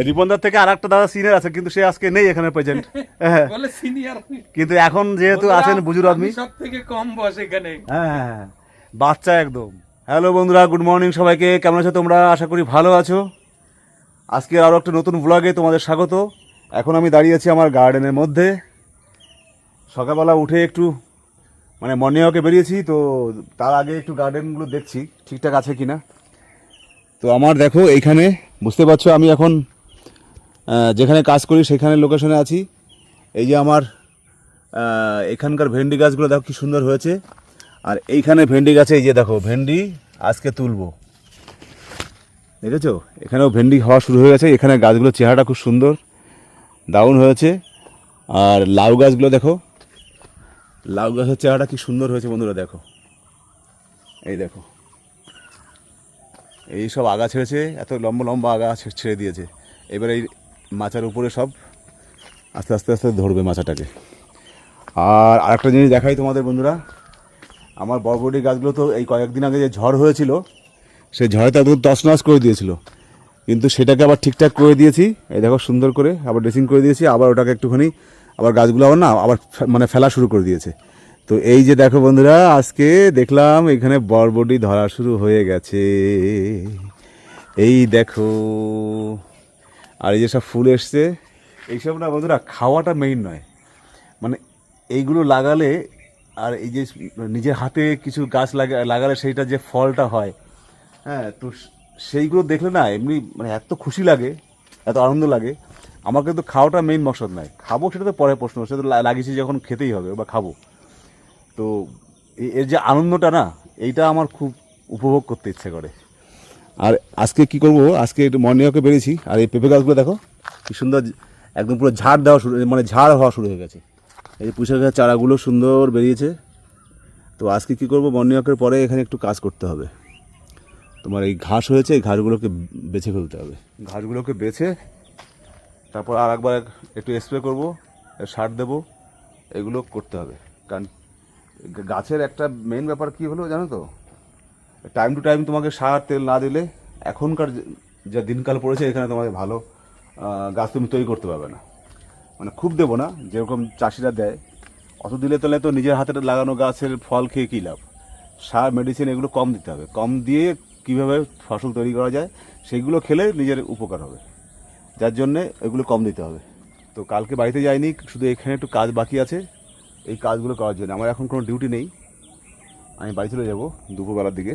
রিপনদার থেকে আর একটা দাদা সিনিয়র আছে কিন্তু সে আজকে নেই এখানে প্রেজেন্ট বলে সিনিয়র কিন্তু এখন যেহেতু আছেন বুজুর আদমি। সব থেকে কম বয়স এখানে। হ্যাঁ হ্যাঁ, হ্যাঁ, বাচ্চা একদম। হ্যালো বন্ধুরা গুড মর্নিং সবাইকে। কেমন আছো তোমরা? আশা করি ভালো আছো। আজকে আরও একটা নতুন ব্লগে তোমাদের স্বাগত। এখন আমি দাঁড়িয়ে আছি আমার গার্ডেনের মধ্যে। সকালবেলা উঠে একটু মানে মর্নিং ওয়াকে বেরিয়েছি তো তার আগে একটু গার্ডেনগুলো দেখছি ঠিকঠাক আছে কি না তো আমার দেখো এইখানে বুঝতে পারছ আমি এখন যেখানে কাজ করি সেখানে লোকেশনে আছি। এই যে আমার এখানকার ভেন্ডি গাছগুলো দেখো কি সুন্দর হয়েছে। আর এইখানে ভেন্ডি গাছে এই যে দেখো, ভেন্ডি আজকে তুলবো। দেখেছ? এখানেও ভেন্ডি হওয়া শুরু হয়ে গেছে। এখানে গাছগুলোর চেহারাটা খুব সুন্দর, দারুণ হয়েছে। আর লাউ গাছগুলো দেখো, লাউ গাছের চেহারাটা কি সুন্দর হয়েছে বন্ধুরা দেখো। এই দেখো, এই সব আগা ছেড়েছে, এত লম্বা লম্বা আগা ছেড়ে দিয়েছে। এবার এই মাচার উপরে সব আস্তে আস্তে আস্তে ধরবে মাচাটাকে আর আরেকটা জিনিস দেখাই তোমাদের বন্ধুরা, আমার বরবটি গাছগুলো তো এই কয়েকদিন আগে যে ঝড় হয়েছিল, সেই ঝড়ে তো একদম তছনছ করে দিয়েছিল। কিন্তু সেটাকে আবার ঠিকঠাক করে দিয়েছি, এই দেখো সুন্দর করে আবার ড্রেসিং করে দিয়েছি, আবার ওটাকে একটুখানি আবার গাছগুলো আবার না, আবার মানে ফেলা শুরু করে দিয়েছে। তো এই যে দেখো বন্ধুরা, আজকে দেখলাম এখানে বরবটি ধরা শুরু হয়ে গেছে। এই দেখো আর এই যে সব ফুল এসছে, এইসব না বন্ধুরা খাওয়াটা মেইন নয়। মানে এইগুলো লাগালে আর এই যে নিজের হাতে কিছু গাছ লাগা, লাগালে সেইটা যে ফলটা হয় হ্যাঁ তো সেইগুলো দেখলে না এমনি মানে এত খুশি লাগে, এত আনন্দ লাগে। আমার কিন্তু খাওয়াটা মেইন মকসদ নয়। খাব সেটা তো পরে প্রশ্ন, সেটা তো লাগিয়েছি যখন খেতেই হবে বা খাব। তো এর যে আনন্দটা না, এইটা আমার খুব উপভোগ করতে ইচ্ছে করে। আর আজকে কি করব? আজকে একটু মর্নিং ওয়াকে বেরিয়েছি। আর এই পেঁপে গাছগুলো দেখো, কি সুন্দর একদম পুরো ঝাড় দেওয়া শুরু মানে ঝাড় হওয়া শুরু হয়ে গেছে। এই যে পুঁশাক গাছের চারাগুলো সুন্দর বেরিয়েছে। তো আজকে কি করব? মর্নিং ওয়াকের পরে এখানে একটু কাজ করতে হবে। তোমার এই ঘাস হয়েছে, এই ঘাসগুলোকে বেছে ফেলতে হবে। ঘাসগুলোকে বেছে, তারপর আর একবার একটু স্প্রে করব, সার দেবো, এগুলো করতে হবে। কারণ গাছের একটা মেন ব্যাপার কি হলো জানো তো? টাইম টু টাইম তোমাকে সার, তেল না দিলে এখনকার যা দিনকাল পড়েছে, এখানে তোমাকে ভালো গাছ তুমি তৈরি করতে পারবে না। মানে খুব দেবো না, যেরকম চাষিরা দেয়। অত দিলে তাহলে তো নিজের হাতে লাগানো গাছের ফল খেয়ে কী লাভ? সার মেডিসিন এগুলো কম দিতে হবে। কম দিয়ে কীভাবে ফসল তৈরি করা যায়, সেগুলো খেলে নিজের উপকার হবে। যার জন্যে এগুলো কম দিতে হবে। তো কালকে বাড়িতে যাইনি, শুধু এখানে একটু কাজ বাকি আছে। এই কাজগুলো করার জন্য। আমার এখন কোনো ডিউটি নেই। আমি বাড়ি চলে যাব দুপুরবেলার দিকে।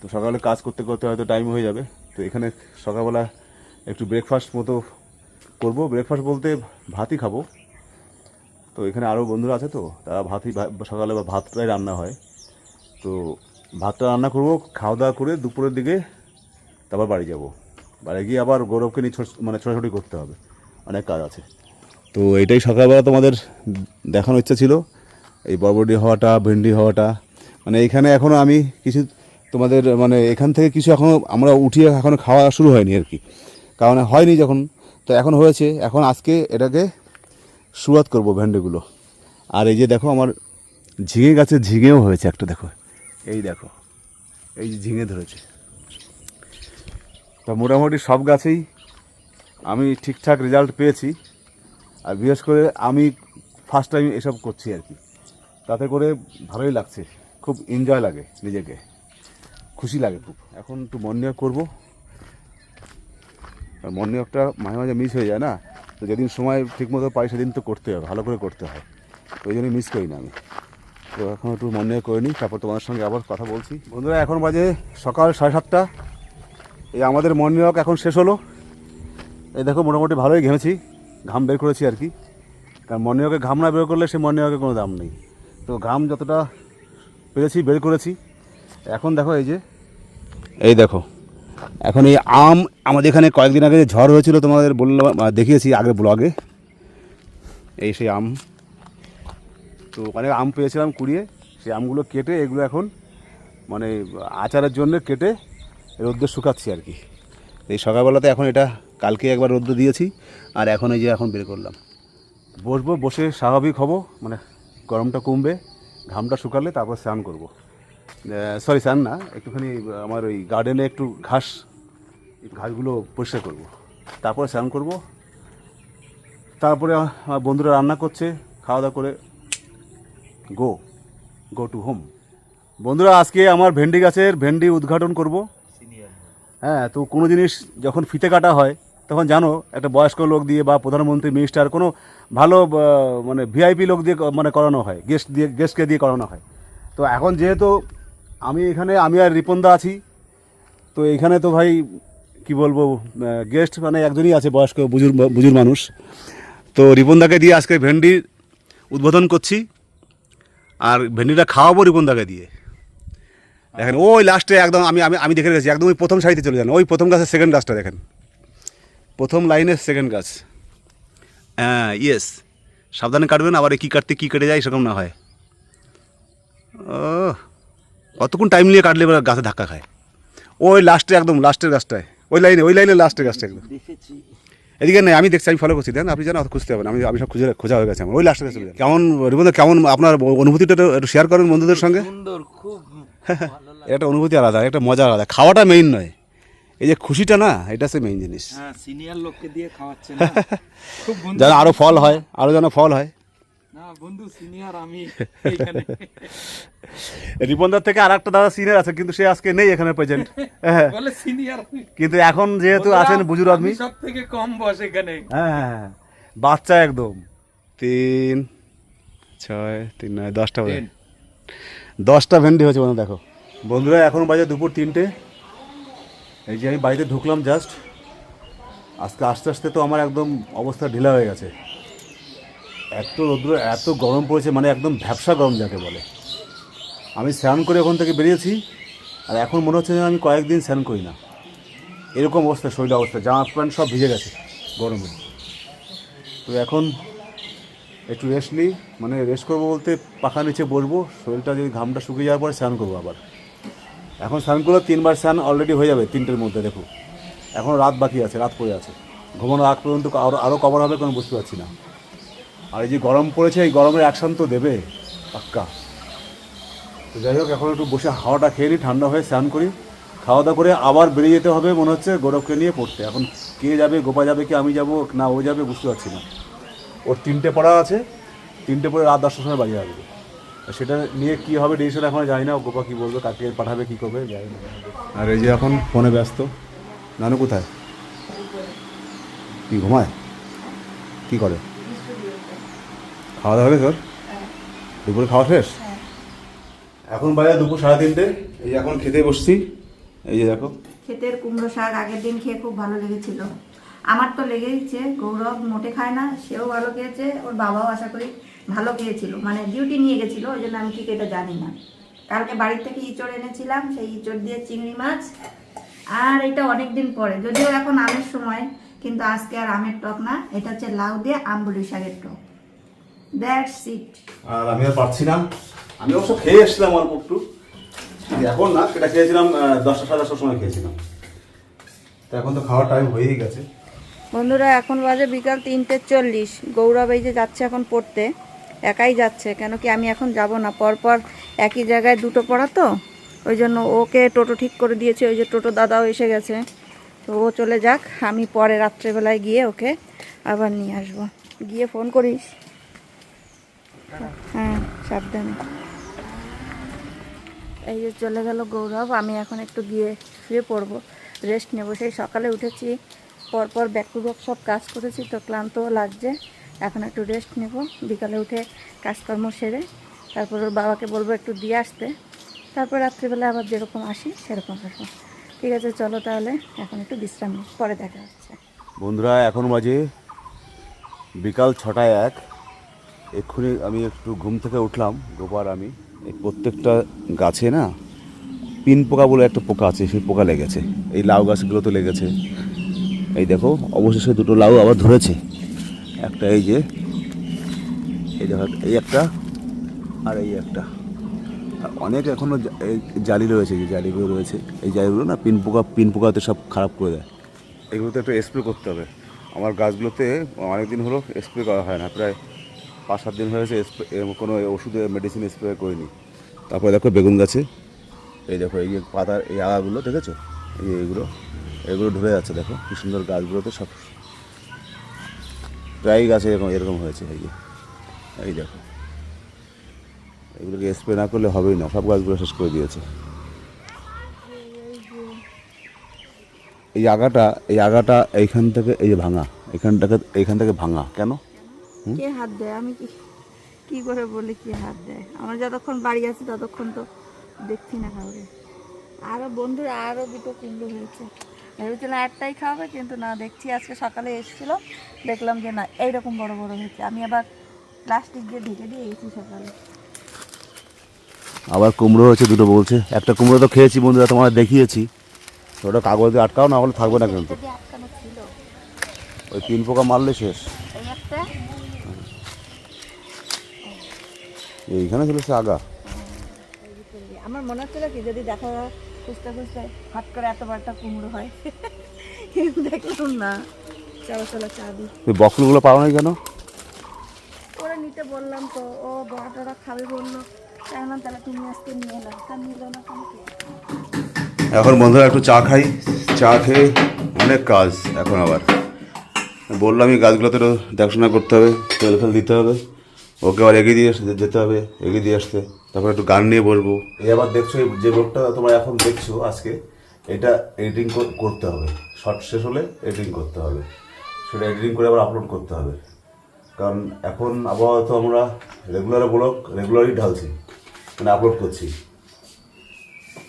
তো সকালে কাজ করতে করতে হয়তো টাইম হয়ে যাবে। তো এখানে সকালবেলা একটু ব্রেকফাস্ট মতো করব। ব্রেকফাস্ট বলতে ভাতই খাব। তো এখানে আরও বন্ধুরা আছে তো, তারা ভাতই সকালে বা ভাতটাই রান্না হয়। তো ভাতটা রান্না করব খাওয়া দাওয়া করে দুপুরের দিকে তারপর বাড়ি যাব। বাড়ি গিয়ে আবার গৌরবকে নিয়ে ছোট মানে ছোটাছুটি করতে হবে। অনেক কাজ আছে। তো এটাই সকালবেলা তোমাদের দেখানোর ইচ্ছা ছিল। এই বরবটি হওয়াটা, ভেন্ডি হওয়াটা। মানে এখানে এখনও আমি কিছু তোমাদের মানে এখান থেকে কিছু এখনও আমরা উঠিয়ে এখনও খাওয়া শুরু হয়নি আর কি। কারণ হয়নি যখন, তো এখন হয়েছে, এখন আজকে এটাকে শুরুয়াত করব ভেন্ডিগুলো। আর এই যে দেখো আমার ঝিঙে গাছে ঝিঙেও হয়েছে একটা, দেখো। এই দেখো, এই যে ঝিঙে ধরেছে। তা মোটামুটি সব গাছেই আমি ঠিকঠাক রেজাল্ট পেয়েছি। আর বিশেষ করে আমি ফার্স্ট টাইম এসব করছি আর কি। তাতে করে ভালোই লাগছে, খুব এনজয় লাগে নিজেকে। খুশি লাগে খুব। এখন একটু মর্নিং করব। আর মর্নিং ওয়াকটা মাঝে মাঝে মিস হয়ে যায় না? তো যেদিন সময় ঠিকমতো পাই সেদিন তো করতে হবে ভালো করে করতে হয়। ওই জন্যই মিস করি না আমি। তো এখন একটু মর্নিং ওয়াক করে নিই, তারপর তোমার সঙ্গে আবার কথা বলছি। বন্ধুরা, এখন বাজে সকাল সাড়ে সাতটা। এই আমাদের মর্নিং ওয়াক এখন শেষ হলো। এই দেখো, মোটামুটি ভালোই ঘেমেছি, ঘাম বের করেছি আর কি। কারণ মর্নিং ওয়াকে ঘাম না বের করলে সে মর্নিং ওয়াকে কোনো দাম নেই। তো ঘাম যতটা পেরেছি, বের করেছি। এখন দেখো এই যে, এই দেখো, এখন এই আম আমাদের এখানে কয়েকদিন আগে ঝড় হয়েছিল, তোমাদের বললাম দেখিয়েছি আগের ব্লগে এই সেই আম। তো অনেক আম পেয়েছিলাম কুড়িয়ে, সেই আমগুলো কেটে এগুলো এখন মানে আচারের জন্য কেটে রোদ্দে শুকাচ্ছি আর কি। এই সকালবেলাতে এখন এটা কালকে একবার রোদ্দ দিয়েছি, আর এখন এই যে এখন বের করলাম। বসবো, বসে স্বাভাবিক হব মানে গরমটা কমবে, ঘামটা শুকালে তারপর স্নান করব। সরি স্যার না একটুখানি আমার ওই গার্ডেনে একটু ঘাস ঘাসগুলো পরিষ্কার করব। তারপরে স্নান করব। তারপরে আমার বন্ধুরা রান্না করছে খাওয়া দাওয়া করে। গো গো টু হোম বন্ধুরা আজকে আমার ভেন্ডি গাছের ভেন্ডি উদ্ঘাটন করব। হ্যাঁ তো কোনো জিনিস যখন ফিতে কাটা হয় তখন জানো একটা বয়স্ক লোক দিয়ে বা প্রধানমন্ত্রী মিনিস্টার কোনো ভালো মানে ভিআইপি লোক দিয়ে মানে করানো হয় গেস্ট দিয়ে গেস্টকে দিয়ে করানো হয়। তো এখন যেহেতু আমি এখানে, আমি আর রিপনদা আছি। তো এখানে তো ভাই, কি বলব গেস্ট মানে একজনই আছে, বয়স্ক, বুজুর বুজুর মানুষ। তো রিপনদাকে দিয়ে আজকে ভেন্ডি উদ্বোধন করছি। আর ভেন্ডিটা খাওয়াবো রিপনদাকে দিয়ে। দেখেন, ওই লাস্টে একদম আমি আমি আমি দেখে রেখেছি, একদম ওই প্রথম সারিতে চলে যান। ওই প্রথম গাছের সেকেন্ড গাছটা দেখেন। প্রথম লাইনের সেকেন্ড গাছ। হ্যাঁ ইয়েস সাবধানে কাটবেন, আবার কী কাটতে, কী কেটে যায়, সেরকম না হয়। ও কতক্ষণ টাইম নিয়ে কাটলে এবার গাছে ধাক্কা খায়। ওই লাস্টে একদম লাস্টের গাছটায়। ওই লাইনে ওই লাইনে লাস্টের গাছটা একদম। এদিকে নেই আমি দেখছি আমি ফলো করছি। দেন আপনি অত খুঁজতে হবে না আমি আমি সব খুঁজে খোঁজা হয়ে গেছে আমার। ওই লাস্টের কাছে কেমন রিবন্ধ কেমন আপনার অনুভূতিটা একটু- একটু শেয়ার করেন বন্ধুদের সঙ্গে। এটা অনুভূতি আলাদা একটা মজা আলাদা। খাওয়াটা মেইন নয়। এই যে খুশিটা না এটা হচ্ছে মেইন জিনিস। হ্যাঁ সিনিয়র লোককে দিয়ে খাওয়াচ্ছে খুব যেন আরও ফল হয় আরও যেন ফল হয়। রিপনদার থেকে আর একটা দাদা সিনিয়র আছে কিন্তু সে আজকে নেই এখানে প্রেজেন্ট হ্যাঁ। কিন্তু এখন যেহেতু আছেন বুজুর আদমি। সব থেকে কম বয়স এখানে। হ্যাঁ হ্যাঁ। বাচ্চা একদম। তিন ছয় তিন নয় দশটা বাজে। দশটা ভেন্ডি হয়েছে দেখো। বন্ধুরা এখন বাজে দুপুর তিনটে। এই যে আমি বাড়িতে ঢুকলাম জাস্ট আজকে আস্তে আস্তে তো আমার একদম অবস্থা ঢিলা হয়ে গেছে। এত রৌদ্র, এত গরম পড়েছে মানে একদম ভ্যাবসা গরম যাকে বলে। আমি স্নান করে ওখান থেকে বেরিয়েছি, আর এখন মনে হচ্ছে যেন আমি কয়েকদিন স্নান করি না। এরকম অবস্থা, শরীর অবস্থা, জামা প্যান্ট সব ভিজে গেছে গরমে তো এখন একটু রেস্ট নিই মানে রেস্ট করব বলতে পাখা নিচে বসবো, শরীরটা যদি ঘামটা শুকিয়ে যাওয়ার পরে স্নান করব আবার। এখন স্নান করলে তিনবার স্নান অলরেডি হয়ে যাবে তিনটের মধ্যে, দেখো। এখন রাত বাকি আছে, রাত পড়ে আছে। ঘুমানোর আগ পর্যন্ত আরও আরও কভার হবে কোনো বুঝতে পারছি না। আর এই যে গরম পড়েছে, এই গরমের অ্যাকশন তো দেবে। পাক্কা। তো যাই হোক, এখন একটু বসে হাওয়াটা খেয়ে নিই ঠান্ডা হয়ে স্নান করি। খাওয়া দাওয়া করে আবার বেরিয়ে যেতে হবে, মনে হচ্ছে, গৌরবকে নিয়ে পড়তে। এখন কে যাবে, গোপা যাবে কি, আমি যাব না, ও যাবে বুঝতে পারছি না। ওর তিনটে পড়া আছে, তিনটে পরে রাত দশটার সময় বাড়ি আসবে সেটা নিয়ে কী হবে ডিসিশন এখন জানি না গোপা কী বলবে, কাকে পাঠাবে, কী করবে, জানি না। আর এই যে এখন ফোনে ব্যস্ত। নানু কোথায়? কি, ঘুমায়? কি করে? খাওয়া দাওয়া হবে তোর? দুপুরে খাওয়া শেষ? এখন বাজে দুপুর সাড়ে তিনটে। এই এখন খেতে বসছি। এই যে দেখো। ক্ষেতের কুমড়ো শাক আগের দিন খেয়ে খুব ভালো লেগেছিল। আমার তো লেগেইছে গৌরব মোটে খায় না সেও ভালো খেয়েছে ওর বাবাও আশা করি ভালো খেয়েছিল। মানে ডিউটি নিয়ে গেছিল ওই জন্য আমি ঠিক এটা জানি না। কালকে বাড়ির থেকে ইঁচড় এনেছিলাম সেই ইঁচড় দিয়ে চিংড়ি মাছ। আর এটা অনেক দিন পরে যদিও এখন আমের সময় কিন্তু আজকে আর আমের টক না এটা হচ্ছে লাউ দিয়ে আমবুলি শাকের টক। দ্যাটস ইট আর আমি আর পারছি না। আমি অবশ্য খেয়ে এসেছিলাম অল্প একটু। এখন না সেটা খেয়েছিলাম দশটা সাড়ে দশটার সময় খেয়েছিলাম। তো এখন তো খাওয়ার টাইম হয়েই গেছে। বন্ধুরা এখন বাজে বিকাল তিনটে চল্লিশ। গৌরব এই যে যাচ্ছে এখন পড়তে একাই যাচ্ছে কেন কি আমি এখন যাব না? পরপর একই জায়গায় দুটো পড়া তো ওই জন্য ওকে টোটো ঠিক করে দিয়েছে ওই যে টোটো দাদাও এসে গেছে। তো ও চলে যাক আমি পরে রাত্রেবেলায় গিয়ে ওকে আবার নিয়ে আসব। গিয়ে ফোন করিস। হ্যাঁ সাবধানে। এই যে চলে গেল গৌরব, আমি এখন একটু গিয়ে শুয়ে পড়ব রেস্ট নেব। সেই সকালে উঠেছি, পরপর ব্যাক টু ব্যাক সব কাজ করেছি, তো ক্লান্তও লাগছে। এখন একটু রেস্ট নেব। বিকালে উঠে কাজকর্ম সেরে তারপর ওর বাবাকে বলব একটু দিয়ে আসতে। তারপর রাত্রিবেলা আবার যেরকম আসি, সেরকম আসব। ঠিক আছে, চলো তাহলে, এখন একটু বিশ্রাম পরে দেখা হচ্ছে। বন্ধুরা, এখন বাজে বিকাল ছটায় এক। এক্ষুনি আমি একটু ঘুম থেকে উঠলাম গোপার আমি। এই প্রত্যেকটা গাছে না পিন পোকা বলে একটা পোকা আছে, সেই পোকা লেগেছে। এই লাউ গাছগুলো তো লেগেছে। এই দেখো, অবশেষে দুটো লাউ আবার ধরেছে। একটা এই যে, এই দেখো, এই একটা আর এই একটা। আর অনেক এখনও জালি রয়েছে, যে জালিগুলো রয়েছে, এই জালিগুলো না পিন পোকা, পিন পোকাতে সব খারাপ করে দেয়। এগুলোতে একটু স্প্রে করতে হবে। আমার গাছগুলোতে অনেক দিন হলো স্প্রে করা হয় না, প্রায় পাঁচ সাত দিন হয়েছে কোনো ওষুধে মেডিসিন স্প্রে করিনি। তারপরে দেখো বেগুন গাছে। এই দেখো, এই পাতার এই আগাগুলো, দেখেছ? এই এইগুলো, এগুলো ঢলে যাচ্ছে, দেখো। কি সুন্দর গাছগুলোতে সব প্রায় গাছে এরকম এরকম হয়েছে, এই যে। এই দেখো। এগুলোকে স্প্রে না করলে হবেই না, সব গাছগুলো শেষ করে দিয়েছে। এই আগাটা এই আগাটা এইখান থেকে, এই যে ভাঙা, এখানটাকে, এইখান থেকে ভাঙা। কেন? কে হাত দেয়? আমি কি কি করে বলি কি হাত দেয়? আমার যতক্ষণ বাড়ি আছে ততক্ষণ তো দেখছি না কাউকে। আরও বন্ধুরা আরও দুটো কুমড়ো হয়েছে। ভেবেছিলাম একটাই খাওয়াবে কিন্তু না দেখছি আজকে সকালে এসেছিল। দেখলাম যে না এইরকম বড় বড় হয়েছে। আমি আবার প্লাস্টিক দিয়ে ঢেকে দিয়ে এসেছি সকালে। আবার কুমড়ো হয়েছে দুটো বলছে। একটা কুমড়ো তো খেয়েছি বন্ধুরা তোমার দেখিয়েছি। ওটা কাগজ দিয়ে আটকাও না হলে থাকবে না কিন্তু। ওই তিন পোকা মারলে শেষ এই একটা এইখানে ছিল সে আগা। আমার মনে হচ্ছিল কি যদি দেখা খুঁজতে খুঁজতে হট করে এত বড়টা কুমড়ো হয় কিন্তু দেখলাম না। চলো চলো চা দিই। বকলগুলো পাও নাই কেন ওরা নিতে বললাম তো ও বড় টড়া খাবে বলল তাই বললাম তাহলে তুমি আজকে নিয়ে এলাম তা নিল না কেন? এখন বন্ধুরা একটু চা খাই। চা খেয়ে অনেক কাজ এখন আবার। বললাম এই গাছগুলোতে দেখাশোনা করতে হবে তেল ফেল দিতে হবে। ওকে আবার এগিয়ে দিয়ে আসতে যেতে হবে এগিয়ে দিয়ে আসতে। তারপর একটু গান নিয়ে বলব। এই আবার দেখছ এই যে ব্লগটা তোমরা এখন দেখছ আজকে এটা এডিটিং করতে হবে। শর্ট শেষ হলে এডিটিং করতে হবে। সেটা এডিটিং করে আবার আপলোড করতে হবে। কারণ এখন আপাতত আমরা রেগুলার ব্লগ রেগুলারই ঢালছি মানে আপলোড করছি।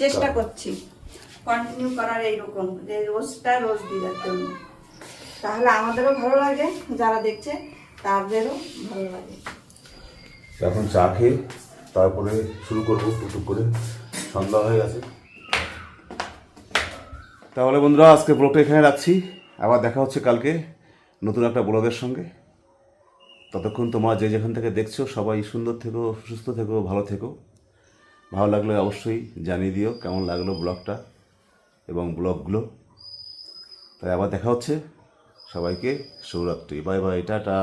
চেষ্টা করছি। কন্টিনিউ করার এইরকম যে রোজটা রোজ দিদার জন্য। তাহলে আমাদেরও ভালো লাগে যারা দেখছে তাদেরও ভালো লাগে। এখন চা খেয়ে তারপরে শুরু করব, টুকটুক করে। সন্ধ্যা হয়ে গেছে। তাহলে বন্ধুরা আজকে ব্লগটা এখানে রাখছি। আবার দেখা হচ্ছে কালকে নতুন একটা ব্লগের সঙ্গে। ততক্ষণ তোমরা যে যেখান থেকে দেখছ, সবাই সুন্দর থেকো, সুস্থ থেকো, ভালো থেকো। ভালো লাগলে অবশ্যই জানিয়ে দিও কেমন লাগল ব্লগটা এবং ব্লগগুলো তাই আবার দেখা হচ্ছে। সবাইকে, শুভরাত্রি। Bye bye, tata.